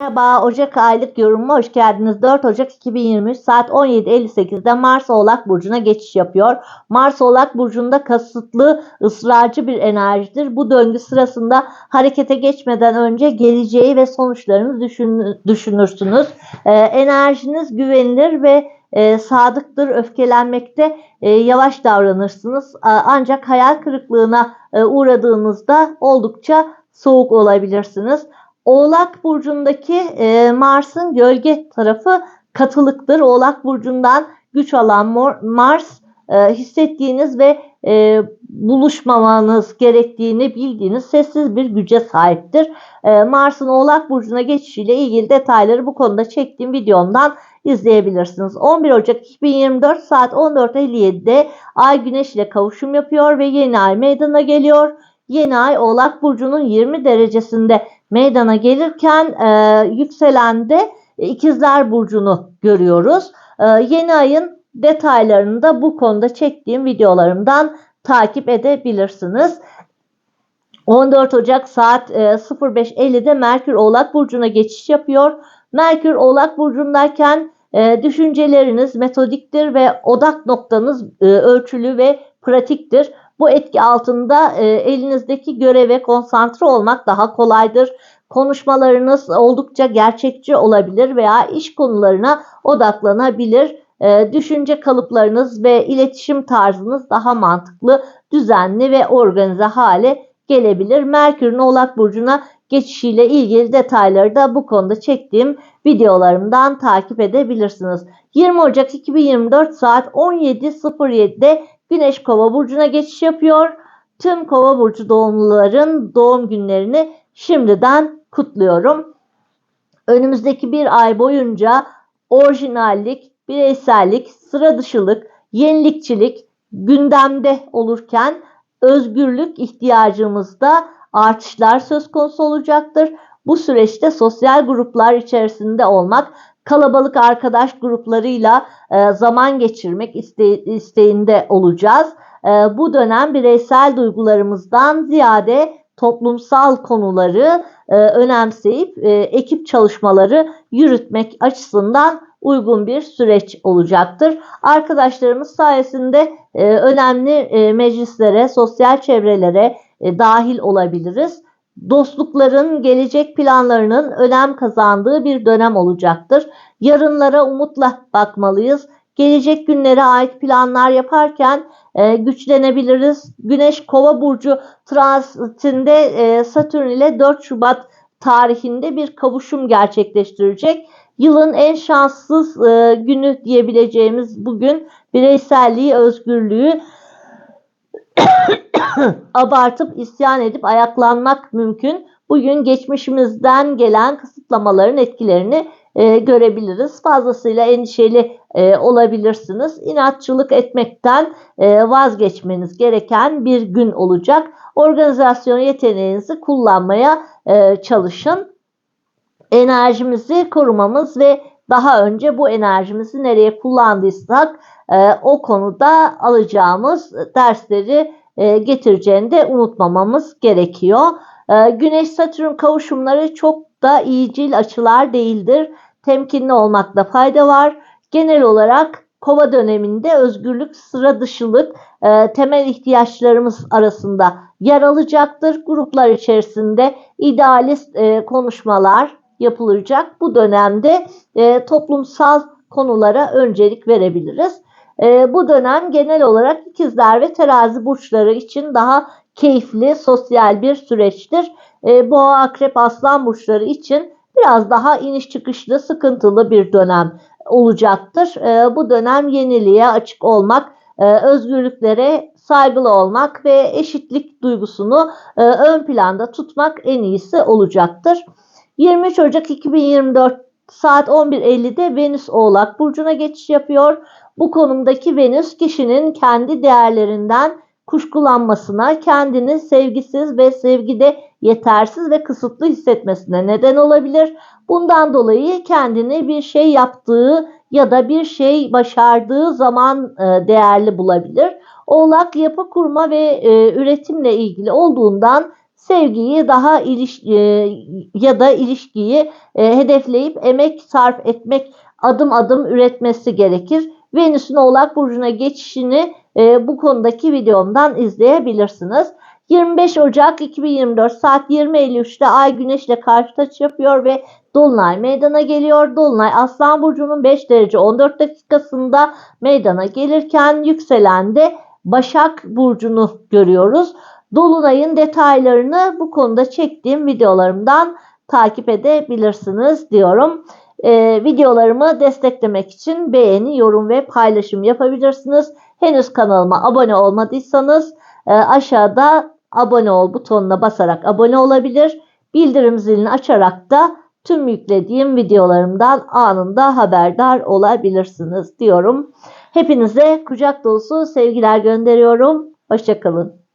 Merhaba, Ocak aylık yorumuma hoş geldiniz. 4 Ocak 2023 saat 17.58'de Mars Oğlak Burcu'na geçiş yapıyor. Mars Oğlak Burcu'nda kasıtlı, ısrarcı bir enerjidir. Bu döngü sırasında harekete geçmeden önce geleceği ve sonuçlarını düşün, düşünürsünüz. Ee, enerjiniz güvenilir ve e, sadıktır, öfkelenmekte e, yavaş davranırsınız. Ancak hayal kırıklığına e, uğradığınızda oldukça soğuk olabilirsiniz. Oğlak burcundaki e, Mars'ın gölge tarafı katılıktır. Oğlak burcundan güç alan Mars e, hissettiğiniz ve e, buluşmamanız gerektiğini bildiğiniz sessiz bir güce sahiptir. E, Mars'ın Oğlak burcuna geçişiyle ilgili detayları bu konuda çektiğim videomdan izleyebilirsiniz. 11 Ocak 2024 saat 14.57'de Ay Güneş ile kavuşum yapıyor ve yeni ay meydana geliyor. Yeni ay Oğlak burcunun 20 derecesinde meydana gelirken e, yükselende ikizler burcunu görüyoruz. E, yeni ayın detaylarını da bu konuda çektiğim videolarımdan takip edebilirsiniz. 14 Ocak saat e, 05.50'de Merkür Oğlak Burcu'na geçiş yapıyor. Merkür Oğlak Burcu'ndayken e, düşünceleriniz metodiktir ve odak noktanız e, ölçülü ve pratiktir. Bu etki altında e, elinizdeki göreve konsantre olmak daha kolaydır. Konuşmalarınız oldukça gerçekçi olabilir veya iş konularına odaklanabilir. E, düşünce kalıplarınız ve iletişim tarzınız daha mantıklı, düzenli ve organize hale gelebilir. Merkür'ün Oğlak Burcu'na geçişiyle ilgili detayları da bu konuda çektiğim videolarımdan takip edebilirsiniz. 20 Ocak 2024 saat 17.07'de Güneş Kova burcuna geçiş yapıyor. Tüm Kova burcu doğumluların doğum günlerini şimdiden kutluyorum. Önümüzdeki bir ay boyunca orijinallik, bireysellik, sıra dışılık, yenilikçilik gündemde olurken özgürlük ihtiyacımızda artışlar söz konusu olacaktır. Bu süreçte sosyal gruplar içerisinde olmak kalabalık arkadaş gruplarıyla e, zaman geçirmek iste, isteğinde olacağız. E, bu dönem bireysel duygularımızdan ziyade toplumsal konuları e, önemseyip e, ekip çalışmaları yürütmek açısından uygun bir süreç olacaktır. Arkadaşlarımız sayesinde e, önemli e, meclislere, sosyal çevrelere e, dahil olabiliriz dostlukların gelecek planlarının önem kazandığı bir dönem olacaktır. Yarınlara umutla bakmalıyız. Gelecek günlere ait planlar yaparken e, güçlenebiliriz. Güneş Kova burcu transitinde e, Satürn ile 4 Şubat tarihinde bir kavuşum gerçekleştirecek. Yılın en şanssız e, günü diyebileceğimiz bugün bireyselliği, özgürlüğü abartıp isyan edip ayaklanmak mümkün. Bugün geçmişimizden gelen kısıtlamaların etkilerini e, görebiliriz. Fazlasıyla endişeli e, olabilirsiniz. İnatçılık etmekten e, vazgeçmeniz gereken bir gün olacak. Organizasyon yeteneğinizi kullanmaya e, çalışın. Enerjimizi korumamız ve daha önce bu enerjimizi nereye kullandıysak e, o konuda alacağımız dersleri e, getireceğini de unutmamamız gerekiyor. E, Güneş-Satürn kavuşumları çok da iyicil açılar değildir. Temkinli olmakta fayda var. Genel olarak kova döneminde özgürlük, sıra dışılık e, temel ihtiyaçlarımız arasında yer alacaktır. Gruplar içerisinde idealist konuşmalar yapılacak. Bu dönemde toplumsal konulara öncelik verebiliriz. E, bu dönem genel olarak ikizler ve terazi burçları için daha keyifli, sosyal bir süreçtir. E, boğa, akrep, aslan burçları için biraz daha iniş çıkışlı, sıkıntılı bir dönem olacaktır. E, bu dönem yeniliğe açık olmak, e, özgürlüklere saygılı olmak ve eşitlik duygusunu e, ön planda tutmak en iyisi olacaktır. 23 Ocak 2024 saat 11.50'de Venüs Oğlak Burcu'na geçiş yapıyor. Bu konumdaki Venüs kişinin kendi değerlerinden kuşkulanmasına, kendini sevgisiz ve sevgide yetersiz ve kısıtlı hissetmesine neden olabilir. Bundan dolayı kendini bir şey yaptığı ya da bir şey başardığı zaman e, değerli bulabilir. Oğlak yapı kurma ve e, üretimle ilgili olduğundan sevgiyi daha iliş e, ya da ilişkiyi e, hedefleyip emek sarf etmek, adım adım üretmesi gerekir. Venüs'ün Oğlak Burcu'na geçişini e, bu konudaki videomdan izleyebilirsiniz. 25 Ocak 2024 saat 20.53'te Ay Güneş ile karşı açı yapıyor ve Dolunay meydana geliyor. Dolunay Aslan Burcu'nun 5 derece 14 dakikasında meydana gelirken yükselende Başak Burcu'nu görüyoruz. Dolunay'ın detaylarını bu konuda çektiğim videolarımdan takip edebilirsiniz diyorum. Ee, videolarımı desteklemek için beğeni, yorum ve paylaşım yapabilirsiniz. Henüz kanalıma abone olmadıysanız e, aşağıda abone ol butonuna basarak abone olabilir. Bildirim zilini açarak da tüm yüklediğim videolarımdan anında haberdar olabilirsiniz diyorum. Hepinize kucak dolusu sevgiler gönderiyorum. Hoşçakalın.